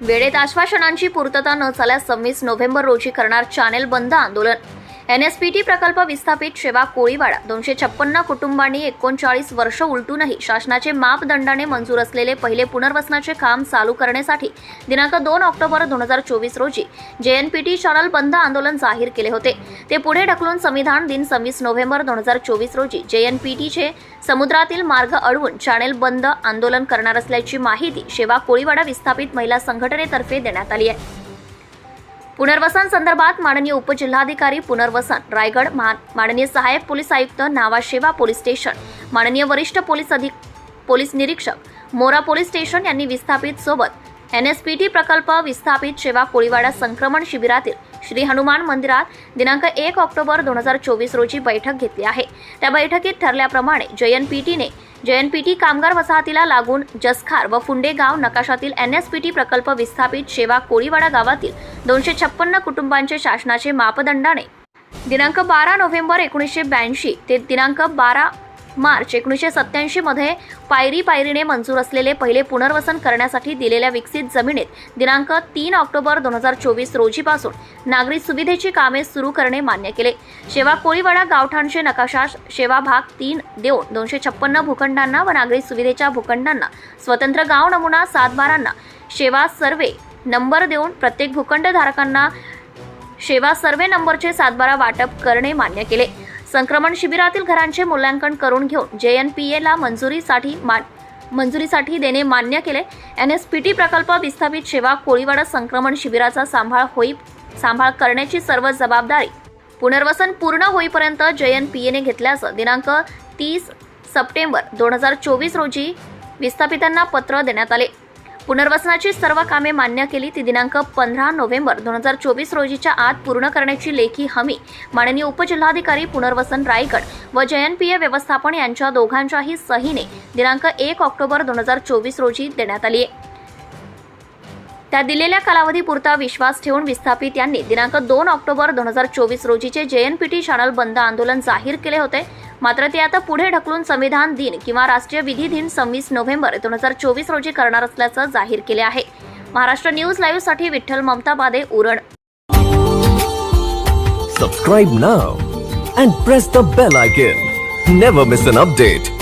वेळेत आश्वासनांची पूर्तता न झाल्यास सव्वीस नोव्हेंबर रोजी करणार चॅनेल बंद आंदोलन. एन एस पी टी प्रकल्प विस्थापित शेवा कोळीवाडा. दोनशे छप्पन्न कुटुंबांनी एकोणचाळीस वर्ष उलटूनही शासनाचे मापदंडाने मंजूर असलेले पहिले पुनर्वसनाचे काम चालू करण्यासाठी दिनांक दोन ऑक्टोबर दोन हजार चोवीस रोजी जेएनपीटी चॅनल बंद आंदोलन जाहीर केले होते. ते पुढे ढकलून संविधान दिन सव्वीस नोव्हेंबर दोन हजार चोवीस रोजी जेएनपीटीचे समुद्रातील मार्ग अडवून चॅनेल बंद आंदोलन करणार असल्याची माहिती शेवा कोळीवाडा विस्थापित महिला संघटनेतर्फे देण्यात आली आहे. पुनर्वसन संदर्भात माननीय उपजिल्हाधिकारी पुनर्वसन रायगड माननीय सहाय्यक पोलीस आयुक्त नावाशेवा पोलीस स्टेशन माननीय वरिष्ठ पोलीस अधिक पोलीस निरीक्षक मोरा पोलीस स्टेशन यांनी विस्थापित सोबत एनएसपीटी प्रकल्प विस्थापित शेवा कोळीवाडा संक्रमण शिबिरातील श्री हनुमान मंदिरात दिनांक एक ऑक्टोबर दोन हजार चोवीस रोजी बैठक घेतली आहे. त्या बैठकीत ठरल्याप्रमाणे जयन जयनपीटीने जेएनपीटी कामगार वसाहतीला लागून जसखार व फुंडे गाव नकाशातील एनएसपीटी प्रकल्प विस्थापित शेवा कोळीवाडा गावातील दोनशे छप्पन्न कुटुंबांचे शासनाचे मापदंडाने. दिनांक बारा नोव्हेंबर एकोणीसशे ब्याऐंशी ते दिनांक बारा मार्च एकोणीसशे सत्त्याऐंशीमध्ये पायरी पायरीने मंजूर असलेले पहिले पुनर्वसन करण्यासाठी दिलेल्या विकसित जमिनीत दिनांक तीन ऑक्टोबर दोन हजार चोवीस रोजीपासून नागरी सुविधेची कामे सुरू करणे मान्य केले. शेवा कोळीवाडा गावठाणचे नकाशा शेवा भाग तीन देऊन दोनशे छप्पन्न भूखंडांना व नागरी सुविधेच्या भूखंडांना स्वतंत्र गाव नमुना सातबारांना शेवा सर्वे नंबर देऊन प्रत्येक भूखंडधारकांना शेवा सर्वे नंबरचे सातबारा वाटप करणे मान्य केले. संक्रमण शिबिरातील घरांचे मूल्यांकन करून घेऊन जे एन मंजुरीसाठी मान मंजुरीसाठी देणे मान्य केले. एन एस पी टी प्रकल्प विस्थापित शेवा कोळीवाडा संक्रमण शिबिराचा सांभाळ होई सांभाळ करण्याची सर्व जबाबदारी पुनर्वसन पूर्ण होईपर्यंत जे एन पी एने घेतल्याचं दिनांक तीस सप्टेंबर दोन हजार चोवीस रोजी विस्थापितांना पत्र देण्यात आले. पुनर्वसनाची सर्व कामे मान्य केली. ती दिनांक पंधरा नोव्हेंबर दोन हजार चोवीस रोजीच्या आत पूर्ण करण्याची लेखी हमी माननीय उपजिल्हाधिकारी पुनर्वसन रायगड व जयनपीय व्यवस्थापन यांच्या दोघांच्याही सहीने दिनांक एक ऑक्टोबर दोन हजार चोवीस रोजी देण्यात आली आहे. त्या दिलेल्या कालावधीपुरता विश्वास ठेवून विस्थापित यांनी दिनांक दोन ऑक्टोबर दोन हजार चोवीस रोजीचे जेएनपीटी चॅनल बंद आंदोलन जाहीर केले होते. मात्र ते आता पुढे ढकलून संविधान दिन किंवा राष्ट्रीय विधी दिन सव्वीस नोव्हेंबर दोन हजार चोवीस रोजी करणार असल्याचं जाहीर केले आहे. Maharashtra news लाईव्हसाठी Vitthal Mamata Bade Uran. Subscribe now and press the bell icon never miss an update